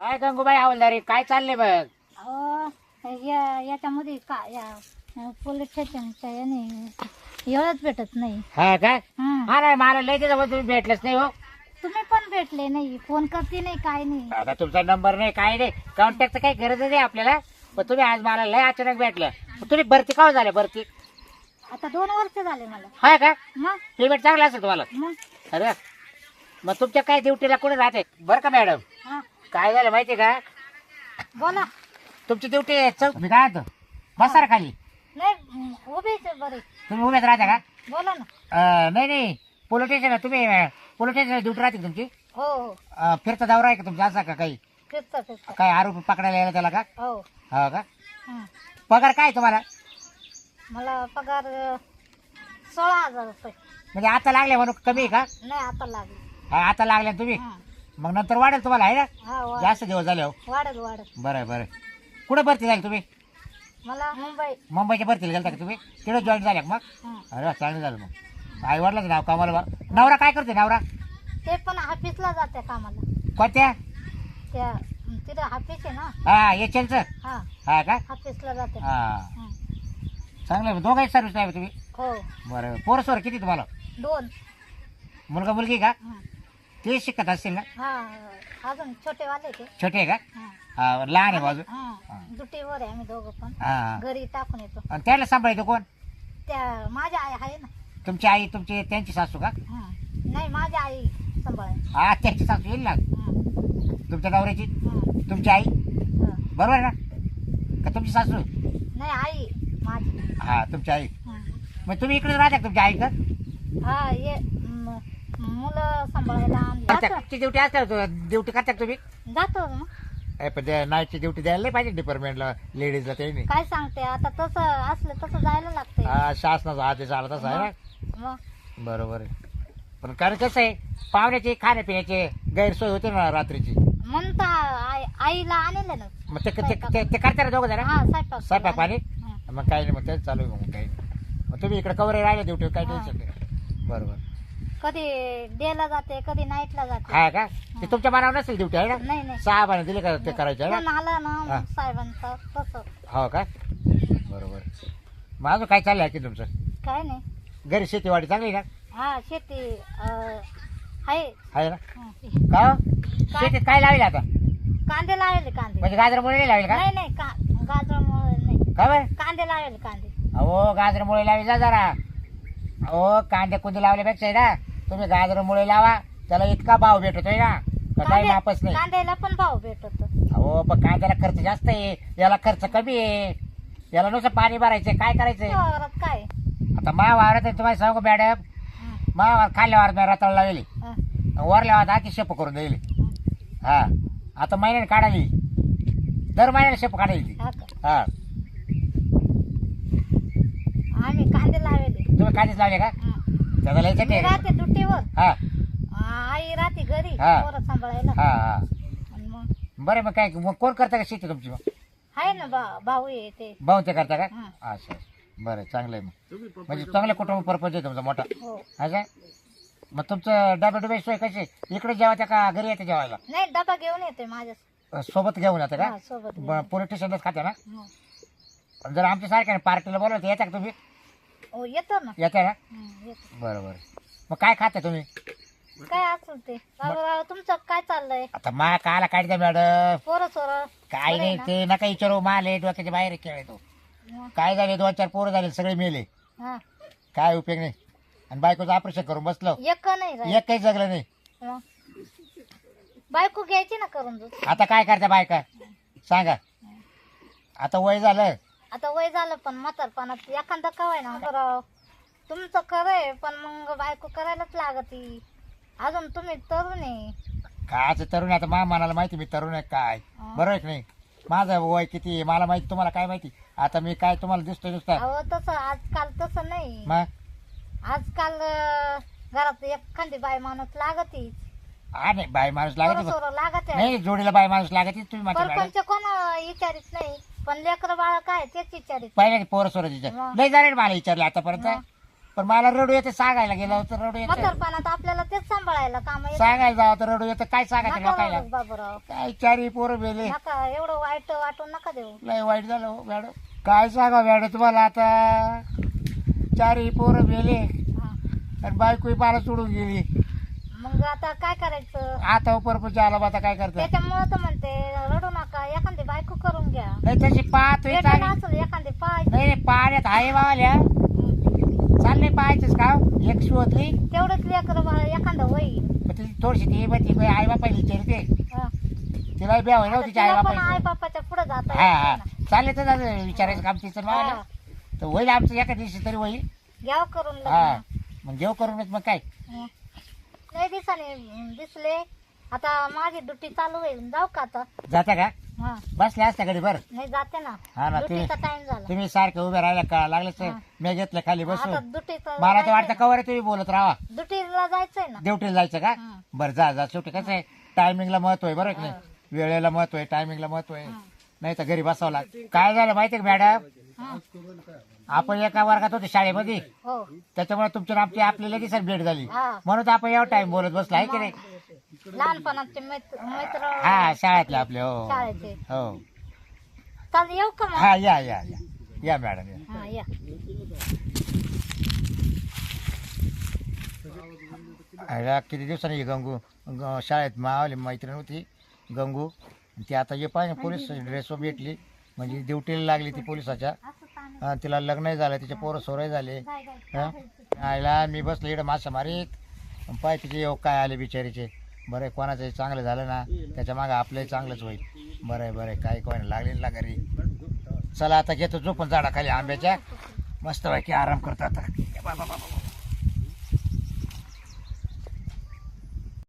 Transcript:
काय गंगूबाई हवलदारी? काय चाललंय बघ? अहो, या याच्यामध्ये का या पोलीस स्टेशनच्या याने एवढंच भेटत नाही. हा काय हं. नाही मला लय दिवस तुम्ही भेटलेच नाही हो. तुम्ही पण भेटले नाही फोन करते नाही काय नाही. आता तुमचा नंबर नाही काय नाही. कॉन्टॅक्टचं काही गरज नाही आपल्याला. पण तुम्ही आज मला लय अचानक भेटलं. पण तुम्ही भरती का झाले भरती? आता दोन वर्ष झाले मला. हा का? मग? पेमेंट चांगलं असेल तुम्हाला. मग? अरे मग तुमच्या काय ड्युटीला कुठे राहते? बरं का मॅडम? काय झालं माहितीये का? बोला. तुमची ड्युटी चौक मी काय म्हणतो बसा ना खाली. नाही उभेच आहे बरे. तुम्ही उभेच राहता का? बोला ना. अं, नाही नाही. पोलीस स्टेशन तुम्ही पोलीस स्टेशन ड्युटी राहते का तुमची? हो हो. अं, फिरता दौरा आहे का तुमचा असा का काही? फिरतं फिरतं. काय आरोपी पकडायला यायला त्याला का? हो. हो का? हं. पगार काय तुम्हाला? मला पगार अं, सोळा हजार रुपये. म्हणजे आता लागले म्हणून कमी आहे का? नाही आता लागले. हा, आता लागले ना तुम्ही? हं. मग नंतर वाढेल तुम्हाला आहे ना? हा वा- जास्त दिवस झाले हो. वाढत वाढत बरं आहे, बरं. आहे. कुठे भरती झाली तुम्ही? मला मुंबई. मुंबईच्या भरतीला गेलता का तुम्ही? तिकडे जॉईन झाल्या का मग? हं. अरे वा, चांगलं झालं मग. आई वडिलाचं नाव कामाला बा नवरा काय करते नवरा? ते पण ऑफिसला जाते कामाला. कोणत्या? त्या तिथं ऑफिस आहे ना? हा एच एलचं हा. हा का? ऑफिसला जाते. हा. हं. चांगलं आहे. दोघांची सर्व्हिस नाही तुम्ही? हो. बरं पोरं सोर किती तुम्हाला? दोन. मुलगा मुलगी का? हं. ते शिकत असतील ना? हा अजून छोटे वाले ते. छोटे आहे का? हं. हा, लहान आहे बाजू. हं. दुटीवर आहे आम्ही दोघं पण. हा घरी टाकून येतो. आणि त्याला सांभाळतो कोण? त्या माझ्या आई आहे ना. तुमची आई तुमची त्यांची सासू का? हं. नाही माझी आई सांभाळ हा त्यांची सासू येईल ना? तुमच्या नवऱ्याची? तुमची आई? बरोबर आहे ना? का तुमची सासू? नाही आई माझी. हा तुमची आई. हं. मग तुम्ही इकडे राहता का तुमच्या आई का हा ये. मुलं सांभाळायला ड्युटी असते ड्युटी करता का तुम्ही? जातो मग ए, पण नाईटची ड्युटी द्यायला नाही पाहिजे डिपार्टमेंटला लेडीजला काय सांगते आता तसं असलं तसं जायला लागतंय. हा शासनाचा आदेश आला तसा आहे ना? मग? बरोबर आहे. पण कारण कसं आहे पाहुण्याची खाण्यापिण्याची गैरसोय होते ना रात्रीची. म्हणता आई आईला आणलं ना. मग ते ते- ते ते करता ना दोघं जरा हा स्वयंपाक. स्वयंपाक पाणी हं. मग काही नाही मग तेच चालू आहे मग काही नाही. मग तुम्ही इकडे कवर राहिले ड्युटी काही हा. टेन्शन नाही. बरोबर. कधी डेला जाते कधी नाईटला जाते. हा का? ते तुमच्या मनावर नसेल ड्युटी आहे ना? नाही नाही. सहा महिने दिले का ते करायचे आहे ना? आलं ना हा. साहेबांचं तसं. हो का? बरोबर. मग अजून काय चाललंय की तुमचं? काय नाही. घरी शेतीवाडी चांगली ना हा शेती अं, आहे. आहे ना? हं. का हो? शेतीत काय लावेल आता? कांदे लावले कांदे. म्हणजे गाजरमुळे नाही लावेल का? नाही नाही का गाजरामुळे नाही. का बरं? कांदे लावले कांदे. अहो गाजरमुळे लावी जा जरा. अहो कांदे कुंदे लावल्यापेक्षा आहे ना तुम्ही गाजरमुळे लावा. त्याला इतका भाव भेटतोय ना. का काही मापच नाही. कांद्याला पण भाव भेटत. अहो पण कांद्याला खर्च जास्त आहे. याला खर्च कमी आहे. याला नुसतं पाणी भरायचं काय करायचंय? वावरात काय? आता मा वावरात आहे, तुम्हाला सांगू मॅडम? हं. मा वावर खाल्ल्या वावरात मी रताळ लावली हं. वरल्या वावरात आधी शेप करून दिली हं. हा आता महिन्याने काढायली. दर महिन्याला शेप काढायली. ती. हा का? हा. आम्ही कांदे लावले. तुम्ही कांदेच लावले का? हं. त्याचा लय मी चटे राहते दुट्टीवर. हा. आई राहते घरी हा. पोरं सांभाळायला. हा हा. आणि मग? बरं मग काय मग कोण करता का शेती तुमची मग? आहे ना भा- भाऊ आहे ते. भाऊ ते करता का? हं. अच्छा बरं चांगलं आहे मग म्हणजे चांगलं कुटुंब परपंच आहे तुमचा मोठा. हो. अच्छा मग तुमचं डबे डबे सोय कशी इकडे जेवायचं का घरी येते जेवायला? नाही डबा घेऊन येते माझ्या अ, सोबत घेऊन येतं का? हा, सोबत पोलीस स्टेशनलाच खाते ना? हं. जर आमच्या सारख्या पार्टीला बोलवलं तर येता का तुम्ही? हो येतो ना. येता हं, येतो. बरं बरं. मग काय खाते तुम्ही? काय असेल ते? बाबा तुमचं काय चाललंय? आता मा काला काढते मॅडम. पोरं सोरं? काय बरं आहे नाही ना? ते नका विचारू. माले डोक्याच्या बाहेर खेळ तो. हं. काय झाले दोन चार पोरं झाले सगळे मेले. हा. काय उपयोग नाही. आणि बायकोचं ऑपरेशन करून बसलो. एक नाही राहिलं. एक काही जगलं नाही. मग. बायको घ्यायची ना करून दूध? आता काय करता बायका? सांगा. आता वय झालं. आता वय झालं पण म्हातारपणात एखादा कवाय ना बरं. तुमचं खरंय पण मग बायको करायलाच लागती. अजून तुम्ही तरुण आहे. काच तरुण आहे, आता मा मनाला माहिती मी तरुण आहे काय. बरोबर आहे की नाही? माझं वय किती आहे? मला माहिती तुम्हाला काय माहिती? आता मी काय तुम्हाला दिसतोय नुसतं? अहो तसं आजकाल तसं नाही. मग आजकाल अं, घरात एखादी बाय माणूस लागती. हा नाही बाय माणूस लागत सोरं लागत नाही जोडीला बाय माणूस लागत तुम्ही माझ्या मॅडम परपंच कोण विचारित नाही. पण लेकर बाळ काय तेच विचारित. पहिले पोरं सोरं हा. नाही झाले मला विचारले आतापर्यंत. पण मला रडू येते सांगायला गेलं तर रडू येते. म्हातारपणात आपल्याला तेच सांभाळायला काम येतं. सांगायला जावं तर रडू येतं काय सांगायचं नका लोकायला रडू बाबूराव. काय चारी पोरं बेले नका एवढं वाईट वाटून नका देऊ. लय वाईट झालं हो मॅडम. काय सांगा मॅडम तुम्हाला आता? चारी पोरं बेले हा. आणि बायको मला सोडून गेली. मग आता काय करायचं? आता परपंच आला बा आता काय करता त्याच्यामुळे तर म्हणते रडू नका एखादी बायको करून घ्या नाही तशी पाहतोय भेटलं चांगली. असेल एखादी पाय. नाही नाही, पाण्यात आहे बावल्या चाललंय पाहायचंच का एक शोधली तेवढंच लेकर एखादं होईल ती थोडीशी ती मग ती आई बापायला विचारते हा. तिला ब्याव आहे ना तिच्या आई तिला पण आई बापायला बापाच्या पुढे जाता हा हा. चालले तर झालं विचारायचं काम तिचं. मावाला तर होईल आमचं एका दिवशी तरी होईल. घ्याव करून हा. मग जेव करूनच मग काय? हं. लय दिसले. आता माझी ड्युटी चालू होईल. जाऊ का आता? जाता का? हा. बसले असत्या घडी बर. नाही जाते ना. हा ना तुम्ही ड्युटीचा टाइम झाला. तुम्ही सारखे उभे राहायला का? लागले तर हा. मी घेतलं खाली आता बसून. ड्युटीचं मला तर वाटतं कवर तुम्ही बोलत राहा. ड्युटीला जायचंय ना. ड्युटीला जायचं का? हं. बरं जा जा. शेवटी कसं आहे? टायमिंगला महत्त्व आहे बरं की नाही? वेळेला महत्त्व आहे टायमिंगला महत्त्व आहे. नाही तर घरी बसावं लाग काय झालं माहितीये का मॅडम. आपण एका वर्गात होतो शाळेमध्ये. हो. त्याच्यामुळे तुमच्या आमची आपली लगेच भेट झाली. हा. म्हणून तर आपण एवढा टाइम बोलत बसलो आहे की नाही? लहानपणाचे मित्र मित्र हा शाळेतले आपले हो. शाळेचे. हो. येऊ का मग? हा या या या. या मॅडम या. हा या. अरे किती दिवसांनी ही गंगू ग- शाळेत मावली मैत्रीण होती गंगू. ती आता ये पाहिजे पोलीस ड्रेसवर भेटली. म्हणजे ड्युटीला लागली ती पोलिसाच्या. असं तिला लग्नही झालं तिचे पोरं सोरही झाले. काय काय हं? आईला मी बसलो इकडे मासा मारीत. पाय तिचे योग काय आले बिचारीचे. बरं आहे, कोणाचंही चांगलं झालं ना त्याच्या मागं आपलंही चांगलंच होईल. बरं आहे बरं आहे काही कोण लागले ना घरी. चला आता घेतो झोपून झाडाखाली आंब्याच्या. मस्त पैकी आराम करतो आता.